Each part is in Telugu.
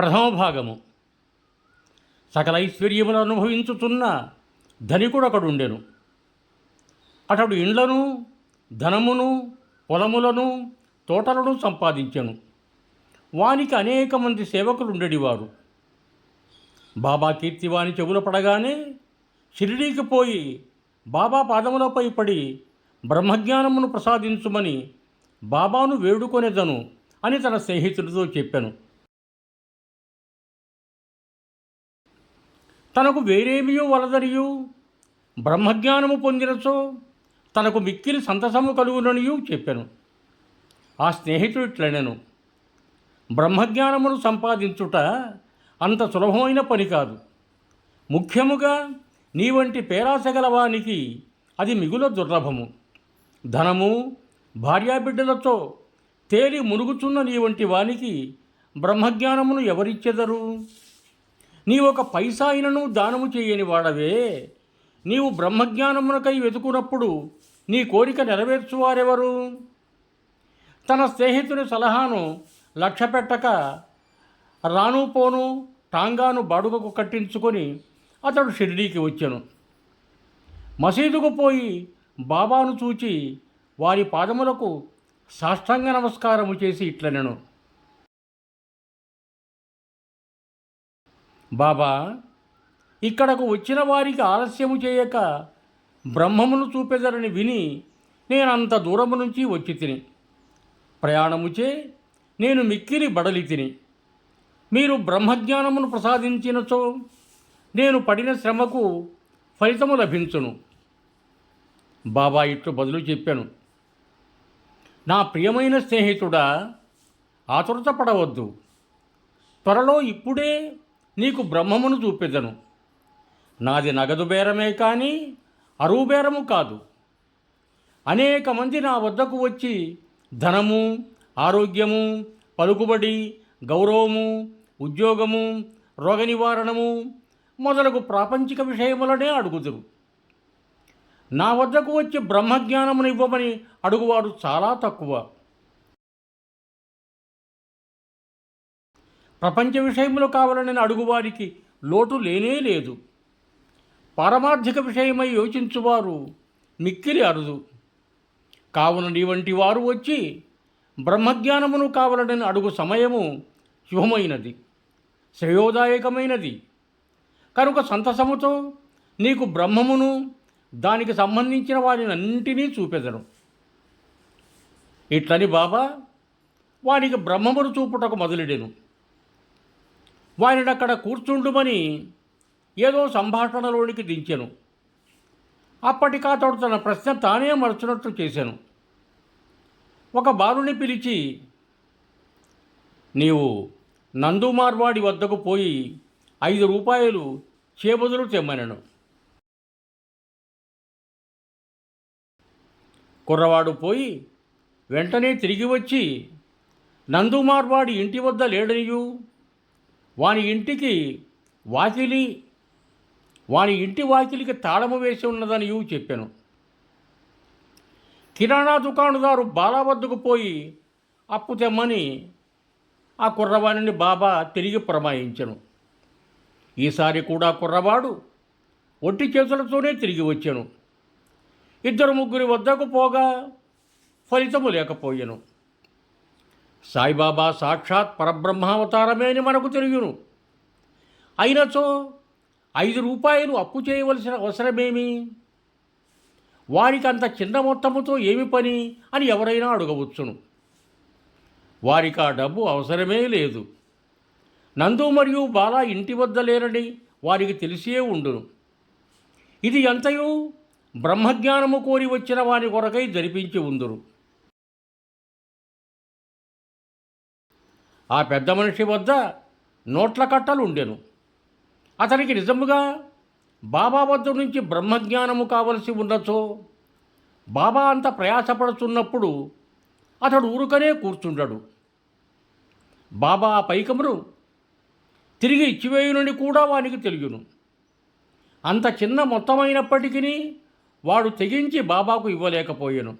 ప్రథమ భాగము. సకల ఐశ్వర్యములు అనుభవించుతున్న ధనికుడొకడుండెను అతడు ఇండ్లను ధనమును పొలములను తోటలను సంపాదించెను. వానికి అనేక మంది సేవకులుండెడివారు బాబా కీర్తి వాని చెవుల పడగానే షిరిడీకి పోయి బాబా పాదములపై పడి బ్రహ్మజ్ఞానమును ప్రసాదించుమని బాబాను వేడుకొనేదను అని తన స్నేహితుడితో చెప్పాను. తనకు వేరేమియో వలదరియు బ్రహ్మజ్ఞానము పొందినచో తనకు మిక్కిలి సంతసము కలుగుననియూ చెప్పాను. ఆ స్నేహితుడు ఇట్లనెను బ్రహ్మజ్ఞానమును సంపాదించుట అంత సులభమైన పని కాదు. ముఖ్యముగా నీ వంటి పేరాసగలవానికి అది మిగుల దుర్లభము. ధనము భార్యాబిడ్డలతో తేలి మునుగుచున్న నీ వంటి వానికి బ్రహ్మజ్ఞానమును ఎవరిచ్చెదరు? నీ ఒక పైసాయినను దానము చేయని వాడవే. నీవు బ్రహ్మజ్ఞానమునకై వెతుకున్నప్పుడు నీ కోరిక నెరవేర్చువారెవరు? తన స్నేహితుని సలహాను లక్ష్య పెట్టక రాను పోను టాంగాను బాడుగకు కట్టించుకొని అతడు షిరిడీకి వచ్చాను. మసీదుకు పోయి బాబాను చూచి వారి పాదములకు సాష్టాంగ నమస్కారము చేసి ఇట్లనెను. బాబా ఇక్కడకు వచ్చిన వారికి ఆలస్యము చేయక బ్రహ్మమును చూపెదరని విని నేను అంత దూరము నుంచి వచ్చి తిని. ప్రయాణముచే నేను మిక్కిలి బడలి తిని. మీరు బ్రహ్మజ్ఞానమును ప్రసాదించినచో నేను పడిన శ్రమకు ఫలితము లభించును. బాబా ఇట్లు బదులు చెప్పాను. నా ప్రియమైన స్నేహితుడా ఆతురత పడవద్దు. త్వరలో ఇప్పుడే నీకు బ్రహ్మమును చూపెదను. నాది నగదు బేరమే కానీ అరువు బేరము కాదు. అనేక మంది నా వద్దకు వచ్చి ధనము ఆరోగ్యము పలుకుబడి గౌరవము ఉద్యోగము రోగ నివారణము మొదలగు ప్రాపంచిక విషయములనే అడుగుదురు. నా వద్దకు వచ్చి బ్రహ్మజ్ఞానమును ఇవ్వమని అడుగువాడు చాలా తక్కువ. ప్రపంచ విషయములు కావాలని అడుగువారికి లోటు లేనే లేదు. పారమార్థిక విషయమై యోచించువారు మిక్కిలి అరుదు. కావున నీ వంటి వారు వచ్చి బ్రహ్మజ్ఞానమును కావాలని అడుగు సమయము శుభమైనది శ్రేయోదాయకమైనది. కనుక సంతసముతో నీకు బ్రహ్మమును దానికి సంబంధించిన వారిని అన్నింటినీ చూపెదను. ఇట్లని బాబా వారికి బ్రహ్మమును చూపుటకు మొదలెడెను. వారిని అక్కడ కూర్చుండుమని ఏదో సంభాషణలోనికి దించెను. అప్పటికాతడు తన ప్రశ్న తానే మరచినట్లు చేశాను. ఒక బాలుని పిలిచి నీవు నందుమార్వాడి వద్దకు పోయి ఐదు రూపాయలు చేబదులు తెమ్మనను. కుర్రవాడు పోయి వెంటనే తిరిగి వచ్చి నందుమార్వాడి ఇంటి వద్ద లేడనియు? వాని ఇంటికి వాకిలి వాని ఇంటి వాకిలికి తాళము వేసి ఉన్నదని ఇవి చెప్పాను. కిరాణా దుకాణదారు బాలా వద్దకు పోయి అప్పు తెమ్మని ఆ కుర్రవాణిని బాబా తిరిగి పురమాయించను. ఈసారి కూడా కుర్రవాడు ఒట్టి చేతులతోనే తిరిగి వచ్చాను. ఇద్దరు ముగ్గురి వద్దకు పోగా ఫలితము లేకపోయాను. సాయిబాబా సాక్షాత్ పరబ్రహ్మావతారమే అని మనకు తెలియను. అయినచో ఐదు రూపాయలు అప్పు చేయవలసిన అవసరమేమి? వారికి అంత చిన్న మొత్తముతో ఏమి పని అని ఎవరైనా అడగవచ్చును. వారికి ఆ డబ్బు అవసరమే లేదు. నందు మరియు బాలా ఇంటి వద్ద లేరని వారికి తెలిసే ఉండును. ఇది ఎంతయో బ్రహ్మజ్ఞానము కోరి వచ్చిన వారి కొరకై జరిపించి ఉందురు ఆ పెద్ద మనిషి వద్ద నోట్ల కట్టలు ఉండెను. అతనికి నిజముగా బాబా వద్ద నుంచి బ్రహ్మజ్ఞానము కావలసి ఉన్నచో బాబా అంత ప్రయాసపడుతున్నప్పుడు అతడు ఊరుకనే కూర్చుండడు. బాబా ఆ పైకమును తిరిగి ఇచ్చివేయునని కూడా వానికి తెలియను. అంత చిన్న మొత్తమైనప్పటికీ వాడు తెగించి బాబాకు ఇవ్వలేకపోయాను.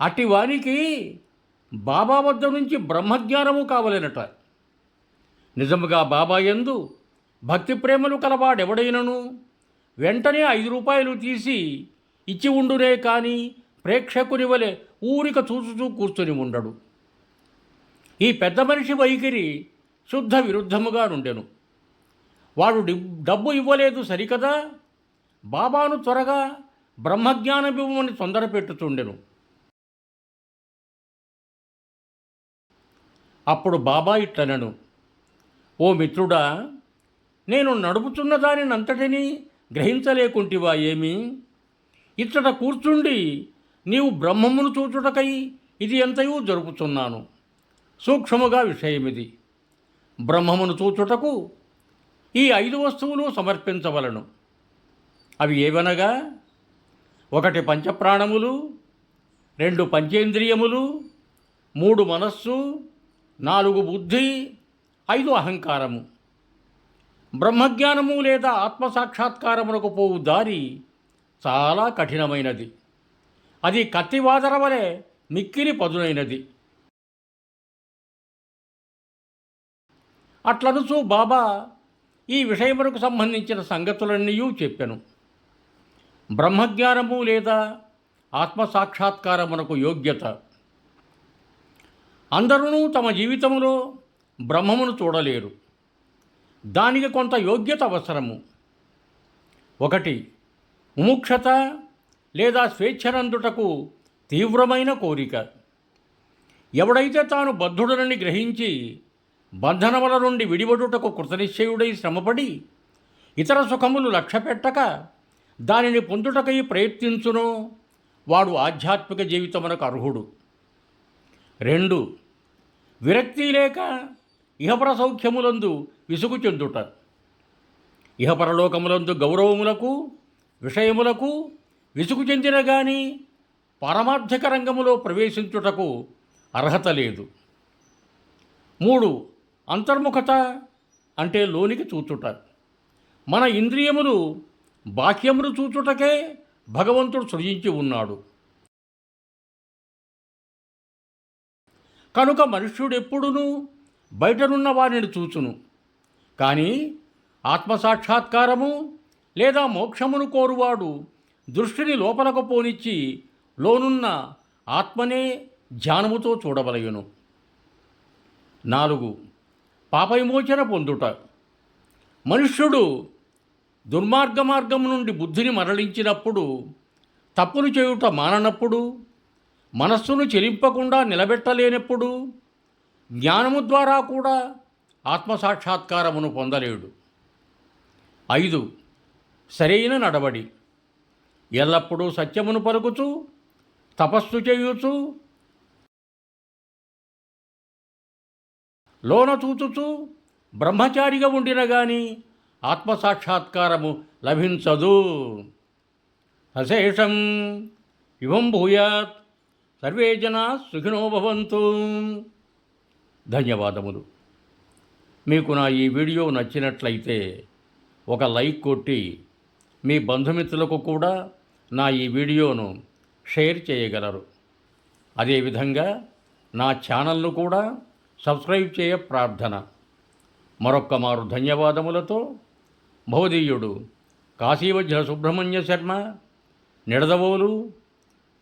అట్టి వానికి బాబా వద్ద నుంచి బ్రహ్మజ్ఞానము కావలేనట. నిజముగా బాబా యందు భక్తి ప్రేమలు కలవాడెవడైనను? వెంటనే ఐదు రూపాయలు తీసి ఇచ్చి ఉండునే కానీ ప్రేక్షకుని వలె ఊరిక చూచుచూ కూర్చొని ఉండడు. ఈ పెద్ద మనిషి వైఖరి శుద్ధ విరుద్ధముగా నుండెను. వాడు డబ్బు ఇవ్వలేదు సరికదా? బాబాను త్వరగా బ్రహ్మజ్ఞానమివ్వమని తొందర పెట్టుతుండెను అప్పుడు బాబా ఇట్లనను ఓ మిత్రుడా నేను నడుపుతున్న దానినంతటిని గ్రహించలేకుంటివా ఏమి? ఇచ్చట కూర్చుండి నీవు బ్రహ్మమును చూచుటకై ఇది ఎంతయూ జరుపుతున్నాను. సూక్ష్మముగా విషయమిది. బ్రహ్మమును చూచుటకు ఈ ఐదు వస్తువులు సమర్పించవలను. అవి ఏవనగా? ఒకటి పంచప్రాణములు రెండు పంచేంద్రియములు మూడు మనస్సు నాలుగు బుద్ధి ఐదు అహంకారము. బ్రహ్మజ్ఞానము లేదా ఆత్మసాక్షాత్కారమునకు పోవు దారి చాలా కఠినమైనది. అది కత్తివాదర వలె మిక్కిలి పదునైనది. అట్లనుచూ బాబా ఈ విషయమునకు సంబంధించిన సంగతులన్నీ చెప్పాను. బ్రహ్మజ్ఞానము లేదా ఆత్మసాక్షాత్కారమునకు యోగ్యత. అందరూ తమ జీవితములో బ్రహ్మమును చూడలేరు. దానికి కొంత యోగ్యత అవసరము. ఒకటి ముముక్షత లేదా స్వేచ్ఛనందుటకు తీవ్రమైన కోరిక. ఎవడైతే తాను బద్ధుడనని గ్రహించి బంధనముల నుండి విడివడుటకు కృతనిశ్చయుడై శ్రమపడి ఇతర సుఖములు లక్ష్యపెట్టక దానిని పొందుటకై ప్రయత్నించునో వాడు ఆధ్యాత్మిక జీవితమునకు అర్హుడు. రెండు విరక్తి లేక ఇహపర సౌఖ్యములందు విసుగు చెందుట. ఇహపరలోకములందు గౌరవములకు విషయములకు విసుగు చెందిన గాని పారమార్థిక రంగములో ప్రవేశించుటకు అర్హత లేదు. మూడు అంతర్ముఖత అంటే లోనికి చూచుట. మన ఇంద్రియములు బాహ్యమును చూచుటకే భగవంతుడు సృజించి ఉన్నాడు. కనుక మనుష్యుడెప్పుడునూ బయటనున్న వారిని చూచును. కానీ ఆత్మసాక్షాత్కారము లేదా మోక్షమును కోరువాడు దృష్టిని లోపలకు పోనిచ్చి లోనున్న ఆత్మనే ధ్యానముతో చూడవలయును. నాలుగు పాపవిమోచన పొందుట. మనుష్యుడు దుర్మార్గ మార్గం నుండి బుద్ధిని మరలించినప్పుడు తప్పును చేయుట మాననప్పుడు మనస్సును చెలింపకుండా నిలబెట్టలేనప్పుడు? జ్ఞానము ద్వారా కూడా ఆత్మసాక్షాత్కారమును పొందలేడు. ఐదు. సరైన నడవడి. ఎల్లప్పుడూ సత్యమును పలుకుచు తపస్సు చేయుచు లోన చూచుచు బ్రహ్మచారిగా ఉండిన గాని ఆత్మసాక్షాత్కారము లభించదు. అశేషం. ఇవం భూయాత్. సర్వే జనా సుఖినో భవంతు. ధన్యవాదములు. మీకు నా ఈ వీడియో నచ్చినట్లయితే ఒక లైక్ కొట్టి మీ బంధుమిత్రులకు కూడా నా ఈ వీడియోను షేర్ చేయగలరు. అదేవిధంగా నా ఛానల్ను కూడా సబ్స్క్రైబ్ చేయ ప్రార్థన. మరొక్క మారు ధన్యవాదములతో భవదీయుడు కాశీవజ్ర సుబ్రహ్మణ్య శర్మ నిడదవోలు